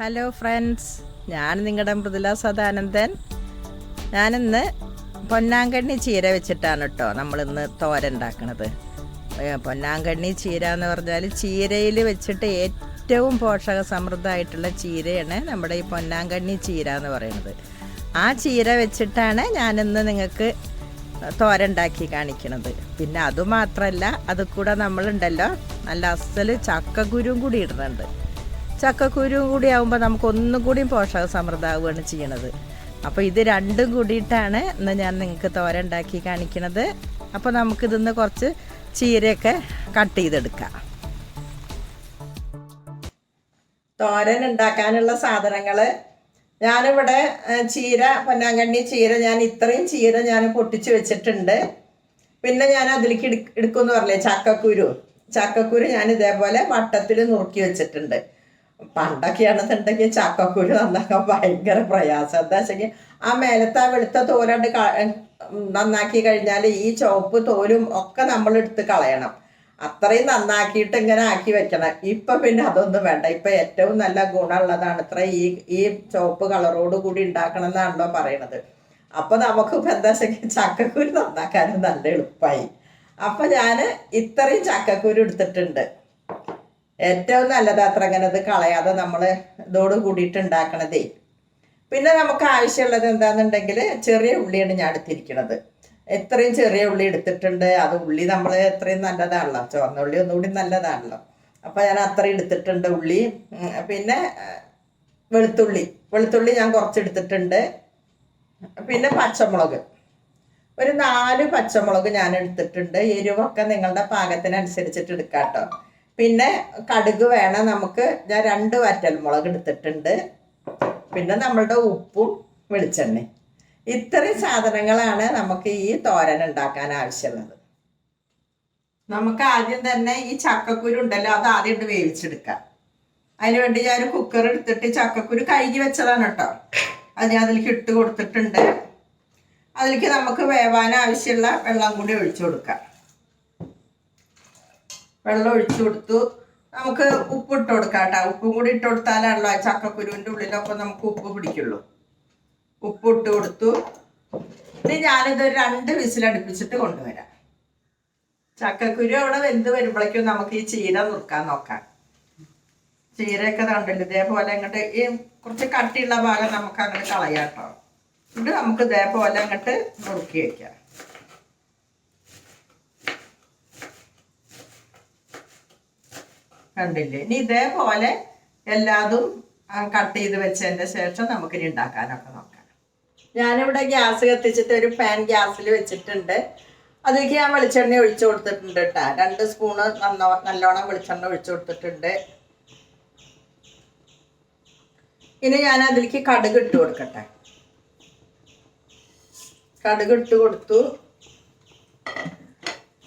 Hello friends ഞാൻ നിങ്ങളുടെ മൃദുല സദാനന്ദൻ. ഞാനിന്ന് പൊന്നാങ്കണ്ണി ചീര വെച്ചിട്ടാണ് കേട്ടോ നമ്മളിന്ന് ഏ, പൊന്നാങ്കണ്ണി ചീര എന്ന് പറഞ്ഞാൽ ചീരയിൽ വെച്ചിട്ട് ഏറ്റവും പോഷക സമൃദ്ധമായിട്ടുള്ള ചീരയാണ് നമ്മുടെ ഈ പൊന്നാങ്കണ്ണി ചീര എന്ന് പറയുന്നത്. ആ ചീര വെച്ചിട്ടാണ് ഞാനിന്ന് നിങ്ങൾക്ക് തോരണ്ടാക്കി കാണിക്കണത്. പിന്നെ അതുമാത്രമല്ല അത് കൂടെ നമ്മളുണ്ടല്ലോ നല്ല അസൽ ചക്കക്കുരും കൂടി ഇടുന്നുണ്ട്. ചക്കക്കുരും കൂടി ആകുമ്പോൾ നമുക്ക് ഒന്നും കൂടി പോഷക സമൃദ്ധമാവുകയാണ് ചെയ്യണത്. അപ്പോൾ ഇത് രണ്ടും കൂടിയിട്ടാണ് ഇന്ന് ഞാൻ നിങ്ങൾക്ക് തോര ഉണ്ടാക്കി കാണിക്കണത്. അപ്പോൾ നമുക്കിതിന്ന് കുറച്ച് ചീരയൊക്കെ കട്ട് ചെയ്തെടുക്കാം. തോരൻ ഉണ്ടാക്കാനുള്ള സാധനങ്ങൾ ഞാനിവിടെ ചീര പൊന്നാങ്കണ്ണി ചീര ഞാൻ ഇത്രയും ചീര ഞാൻ പൊട്ടിച്ച് വെച്ചിട്ടുണ്ട്. പിന്നെ ഞാൻ അതിലേക്ക് എടുക്കും എന്ന് പറഞ്ഞേ ചക്കക്കുരു. ചക്കക്കുരു ഞാൻ ഇതേപോലെ വട്ടത്തിൽ നുറുക്കി വെച്ചിട്ടുണ്ട്. പണ്ടൊക്കെയാണെന്നുണ്ടെങ്കിൽ ചക്കക്കുരു നന്നാക്കാൻ ഭയങ്കര പ്രയാസം. എന്താ വെച്ചെങ്കിൽ ആ മേലത്തെ വെളുത്ത തോലണ്ട് നന്നാക്കി കഴിഞ്ഞാൽ ഈ ചുവപ്പ് തോലും ഒക്കെ നമ്മൾ എടുത്ത് കളയണം. അത്രയും നന്നാക്കിയിട്ട് ഇങ്ങനെ ആക്കി വെക്കണം. ഇപ്പൊ പിന്നെ അതൊന്നും വേണ്ട. ഇപ്പൊ ഏറ്റവും നല്ല ഗുണമുള്ളതാണ് ഇത്ര ഈ ഈ ചുവപ്പ് കളറോട് കൂടി ഉണ്ടാക്കണം എന്നാണല്ലോ പറയണത്. അപ്പൊ നമുക്ക് ഇപ്പൊ എന്താ വെച്ചെങ്കിൽ ചക്കക്കുരു നന്നാക്കാനും നല്ല എളുപ്പമായി അപ്പൊ ഞാൻ ഇത്രയും ചക്കക്കുരു എടുത്തിട്ടുണ്ട്. ഏറ്റവും നല്ലത് അത്ര അങ്ങനെ അത് കളയാതെ നമ്മൾ ഇതോട് കൂടിയിട്ട് ഉണ്ടാക്കണതേ. പിന്നെ നമുക്ക് ആവശ്യമുള്ളത് എന്താണെന്നുണ്ടെങ്കിൽ ചെറിയ ഉള്ളിയാണ് ഞാൻ എടുത്തിരിക്കുന്നത് എത്രയും ചെറിയ ഉള്ളി എടുത്തിട്ടുണ്ട്. അത് ഉള്ളി നമ്മൾ എത്രയും നല്ലതാണല്ലോ. ചുവന്ന ഉള്ളി ഒന്നുകൂടി നല്ലതാണല്ലോ. അപ്പോൾ ഞാൻ അത്രയും എടുത്തിട്ടുണ്ട് ഉള്ളി. പിന്നെ വെളുത്തുള്ളി. വെളുത്തുള്ളി ഞാൻ കുറച്ച് എടുത്തിട്ടുണ്ട് പിന്നെ പച്ചമുളക്. ഒരു നാല് പച്ചമുളക് ഞാൻ എടുത്തിട്ടുണ്ട്. എരിവൊക്കെ നിങ്ങളുടെ പാകത്തിനനുസരിച്ചിട്ട് എടുക്കാം കേട്ടോ പിന്നെ കടുക് വേണം നമുക്ക്. ഞാൻ രണ്ട് വറ്റൽമുളക് എടുത്തിട്ടുണ്ട്. പിന്നെ നമ്മളുടെ ഉപ്പും വെളിച്ചെണ്ണയും. ഇത്രയും സാധനങ്ങളാണ് നമുക്ക് ഈ തോരൻ ഉണ്ടാക്കാൻ ആവശ്യമുള്ളത്. നമുക്ക് ആദ്യം തന്നെ ഈ ചക്കക്കുരു ഉണ്ടല്ലോ അത് ആദ്യം ഇട്ട് വേവിച്ചെടുക്കാം. അതിന് വേണ്ടി ഞാൻ കുക്കർ എടുത്തിട്ട് ചക്കക്കുരു കഴുകി വെച്ചതാണ് കേട്ടോ. അത് ഞാൻ അതിലേക്ക് ഇട്ട് കൊടുത്തിട്ടുണ്ട്. അതിലേക്ക് നമുക്ക് വേവാൻ ആവശ്യമുള്ള വെള്ളം കൂടി ഒഴിച്ചു കൊടുക്കാം. വെള്ളം ഒഴിച്ചു കൊടുത്തു. നമുക്ക് ഉപ്പ് ഇട്ട് കൊടുക്കാം കേട്ടോ. ഉപ്പും കൂടി ഇട്ട് കൊടുത്താലാണല്ലോ ആ ചക്കക്കുരുവിന്റെ ഉള്ളിലൊക്കെ നമുക്ക് ഉപ്പ് പിടിക്കുള്ളൂ. ഉപ്പ് ഇട്ട് കൊടുത്തു. ഇനി ഞാനിത് ഒരു രണ്ട് വിസിലടുപ്പിച്ചിട്ട് കൊണ്ടുവരാം. ചക്കക്കുരു അവിടെ വെന്ത് വരുമ്പോഴേക്കും നമുക്ക് ഈ ചീര നുറുക്കാൻ നോക്കാം. ചീരയൊക്കെ കണ്ടില്ല? ഇതേപോലെ അങ്ങോട്ട് ഈ കുറച്ച് കട്ടിയുള്ള ഭാഗം നമുക്ക് അങ്ങോട്ട് കളയാം കേട്ടോ. നമുക്ക് ഇതേപോലെ അങ്ങോട്ട് നുറുക്കി വെക്കാം. കണ്ടില്ലേ? ഇനി ഇതേപോലെ എല്ലാതും കട്ട് ചെയ്ത് വെച്ചതിന്റെ ശേഷം നമുക്ക് ഇനി ഉണ്ടാക്കാനൊക്കെ നോക്കാം. ഞാനിവിടെ ഗ്യാസ് കത്തിച്ചിട്ട് ഒരു പാൻ ഗ്യാസിൽ വെച്ചിട്ടുണ്ട്. അതിലേക്ക് ഞാൻ വെളിച്ചെണ്ണ ഒഴിച്ചു കൊടുത്തിട്ടുണ്ട് കേട്ടോ. രണ്ട് സ്പൂണ് നല്ലോണം വെളിച്ചെണ്ണ ഒഴിച്ചു കൊടുത്തിട്ടുണ്ട്. ഇനി ഞാൻ അതിലേക്ക് കടുക് ഇട്ട് കൊടുക്കട്ടെ. കടുക് ഇട്ട് കൊടുത്തു.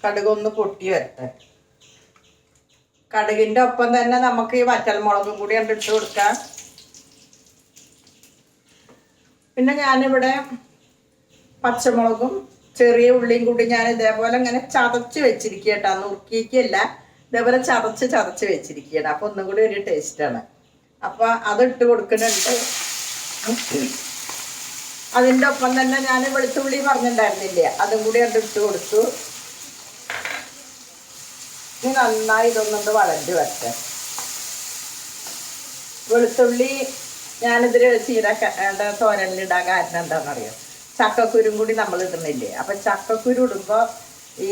കടുക് ഒന്ന് പൊട്ടി വരട്ടെ. കടുകിന്റെ ഒപ്പം തന്നെ നമുക്ക് ഈ വറ്റൽമുളകും കൂടി കണ്ട് ഇട്ട് കൊടുക്കാം. പിന്നെ ഞാനിവിടെ പച്ചമുളകും ചെറിയ ഉള്ളിയും കൂടി ഞാൻ ഇതേപോലെ ഇങ്ങനെ ചതച്ച് വെച്ചിരിക്കുക കേട്ടോ. നുറുക്കിയിക്കല്ല ഇതേപോലെ ചതച്ച് ചതച്ച് വെച്ചിരിക്കുകയാണ്. അപ്പൊ ഒന്നും കൂടി ഒരു ടേസ്റ്റാണ് അപ്പൊ അത് ഇട്ട് കൊടുക്കുന്നുണ്ട്. അതിന്റെ ഒപ്പം തന്നെ ഞാൻ വെളുത്തുള്ളി പറഞ്ഞിട്ടുണ്ടായിരുന്നില്ലേ? അതും കൂടി അത് ഇട്ട് കൊടുത്തു. ഇനി നന്നായി ഇതൊന്നുകൊണ്ട് വളഞ്ഞ് വരട്ടെ. വെളുത്തുള്ളി ഞാനിതിൽ ചീര തോരനിലിടാൻ കാരണം എന്താണെന്നറിയാം ചക്കക്കുരും കൂടി നമ്മൾ ഇടുന്നില്ലേ? അപ്പം ചക്കക്കുരു ഇടുമ്പോൾ ഈ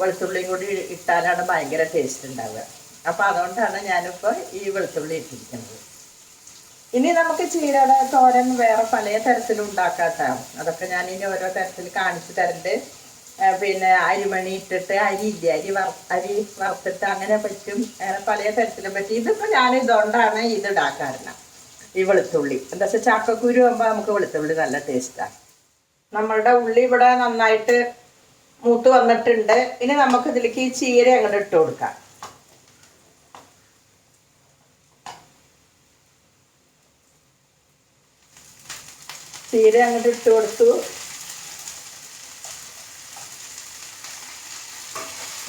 വെളുത്തുള്ളിയും കൂടി ഇട്ടാലാണ് ഭയങ്കര ടേസ്റ്റ് ഉണ്ടാവുക. അപ്പോൾ അതുകൊണ്ടാണ് ഞാനിപ്പോൾ ഈ വെളുത്തുള്ളി ഇട്ടിരിക്കുന്നത്. ഇനി നമുക്ക് ചീരയുടെ തോരൻ വേറെ പല തരത്തിലും ഉണ്ടാക്കാം അതൊക്കെ ഞാൻ ഇനി ഓരോ തരത്തിൽ കാണിച്ചു തരണ്ട് പിന്നെ അരിമണി ഇട്ടിട്ട് അരി ഇല്ല? അരി വറ അരി വറുത്തിട്ട് അങ്ങനെ പറ്റും. അങ്ങനെ പല തരത്തിലും പറ്റും. ഇതിപ്പോൾ ഞാൻ ഇതുകൊണ്ടാണ് ഇത് ഉണ്ടാക്കാറുണ്ട് ഈ വെളുത്തുള്ളി. എന്താ വെച്ചാൽ ചക്കക്കുരു ആകുമ്പോൾ നമുക്ക് വെളുത്തുള്ളി നല്ല ടേസ്റ്റാണ് നമ്മളുടെ ഉള്ളി ഇവിടെ നന്നായിട്ട് മൂത്ത് വന്നിട്ടുണ്ട്. ഇനി നമുക്ക് ഇതിലേക്ക് ഈ ചീര അങ്ങോട്ട് ഇട്ട് കൊടുക്കാം. ചീര അങ്ങോട്ട് ഇട്ട് കൊടുത്തു.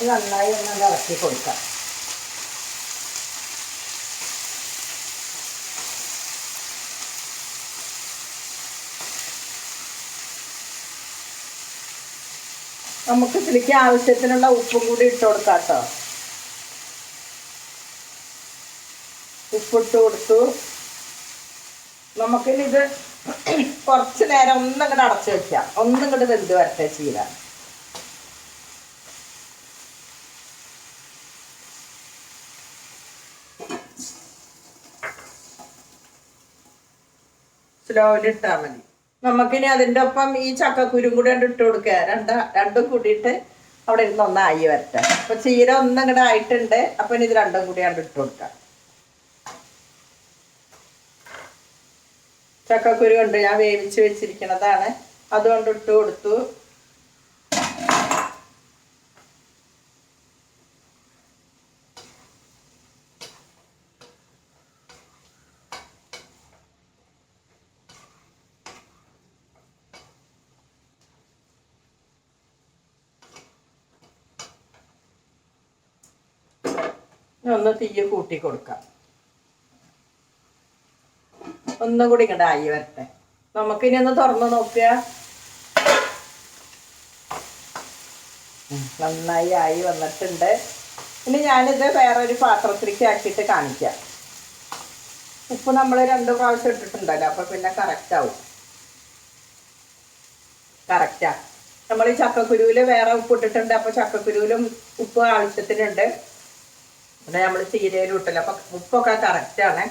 നന്നായി ഒന്ന് ഇറക്കി കൊടുക്കാം. നമുക്ക് ഇതിലേക്ക് ആവശ്യത്തിനുള്ള ഉപ്പും കൂടി ഇട്ട് കൊടുക്കാം കേട്ടോ. ഉപ്പിട്ട് കൊടുത്തു. നമുക്കിനിത് കുറച്ച് നേരം ഒന്നും അടച്ചു വെക്കാം. ഒന്നും ഇങ്ങോട്ട് വെന്ത് വരട്ടെ ചീരാൻ സ്ലോയിൽ ഇട്ടാൽ മതി. നമുക്കിനി അതിന്റെ ഒപ്പം ഈ ചക്കക്കുരും കൂടി കണ്ട് ഇട്ട് കൊടുക്കുക രണ്ടാ രണ്ടും കൂടിയിട്ട് അവിടെ ഇരുന്ന് ഒന്നായി വരട്ടെ. അപ്പൊ ചീര ഒന്നും ഇങ്ങോട്ട് ആയിട്ടുണ്ട്. അപ്പൊ ഇനി ഇത് രണ്ടും കൂടി കണ്ട് ഇട്ട് കൊടുക്കാം. ചക്കക്കുരു കൊണ്ട്? ഞാൻ വേവിച്ച് വെച്ചിരിക്കുന്നതാണ്. അതുകൊണ്ട് ഇട്ട് കൊടുത്തു. ഒന്ന് തീയ് കൂട്ടി കൊടുക്കാം. ഒന്നും കൂടി ഇങ്ങോട്ട് ആയി വരട്ടെ. നമുക്കിനി ഒന്ന് തുറന്നു നോക്കുക ഉം, നന്നായി ആയി വന്നിട്ടുണ്ട്. ഇനി ഞാനിത് ഒരു പാത്രത്തിലേക്ക് ആക്കിയിട്ട് കാണിക്കാം. ഉപ്പ് നമ്മൾ രണ്ട് പ്രാവശ്യം ഇട്ടിട്ടുണ്ടല്ലോ അപ്പൊ പിന്നെ കറക്റ്റ് ആവും. കറക്റ്റാ നമ്മൾ ചക്കക്കുരുവിൽ വേറെ ഉപ്പ് ഇട്ടിട്ടുണ്ട് അപ്പൊ ചക്കക്കുരുവിലും ഉപ്പ് ആവശ്യത്തിനുണ്ട്. പിന്നെ നമ്മൾ ചീരയിൽ ഇട്ടില്ല. അപ്പൊ ഉപ്പൊക്കെ കറക്റ്റാണ്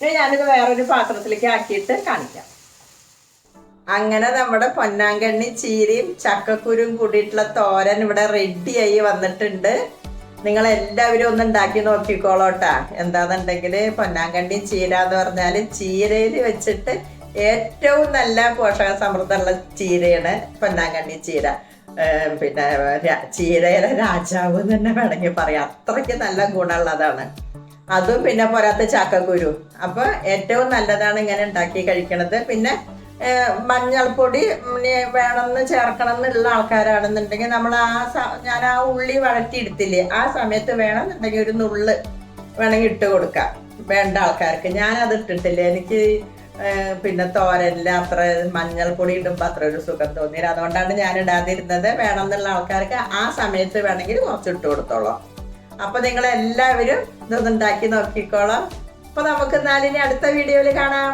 ഇനി ഞാനിത് വേറൊരു പാത്രത്തിലേക്ക് ആക്കിയിട്ട് കാണിക്കാം. അങ്ങനെ നമ്മുടെ പൊന്നാങ്കണ്ണി ചീരയും ചക്കക്കുരും കൂടിയിട്ടുള്ള തോരൻ ഇവിടെ റെഡിയായി വന്നിട്ടുണ്ട്. നിങ്ങൾ എല്ലാവരും ഒന്ന് ഉണ്ടാക്കി നോക്കിക്കോളോട്ടാ. എന്താണെന്നുണ്ടെങ്കിൽ പൊന്നാങ്കണ്ണി ചീര എന്ന് പറഞ്ഞാൽ ചീരയിൽ വെച്ചിട്ട് ഏറ്റവും നല്ല പോഷക സമൃദ്ധമുള്ള ചീരയാണ് പൊന്നാങ്കണ്ണി ചീര. പിന്നെ ചീരയുടെ രാജാവ് തന്നെ വേണമെങ്കിൽ പറയാം. അത്രയ്ക്ക് നല്ല ഗുണമുള്ളതാണ്. അതും പിന്നെ പോരാത്ത ചാക്കക്കുരു. അപ്പൊ ഏറ്റവും നല്ലതാണ് ഇങ്ങനെ ഉണ്ടാക്കി കഴിക്കണത്. പിന്നെ മഞ്ഞൾപ്പൊടി വേണമെന്ന് ചേർക്കണം എന്നുള്ള ആൾക്കാരാണെന്നുണ്ടെങ്കിൽ നമ്മൾ ആ ഞാൻ ആ ഉള്ളി വഴറ്റിയെടുത്തില്ലേ ആ സമയത്ത് വേണമെന്നുണ്ടെങ്കിൽ ഒരു നുള്ള് വേണമെങ്കിൽ ഇട്ട് കൊടുക്കാം. വേണ്ട ആൾക്കാർക്ക്. ഞാൻ അത് ഇട്ടിട്ടില്ല. എനിക്ക് പിന്നെ തോരനില്ല അത്ര മഞ്ഞൾപ്പൊടി ഇടുമ്പോൾ അത്ര ഒരു സുഖം തോന്നിയില്ല. അതുകൊണ്ടാണ് ഞാൻ ഇടാതിരുന്നത്. വേണമെന്നുള്ള ആൾക്കാർക്ക് ആ സമയത്ത് വേണമെങ്കിൽ കുറച്ച് ഇട്ട് കൊടുത്തോളാം. അപ്പൊ നിങ്ങൾ എല്ലാവരും ഇതൊന്നുണ്ടാക്കി നോക്കിക്കോളാം. അപ്പൊ നമുക്ക് നാലിനി അടുത്ത വീഡിയോയിൽ കാണാം.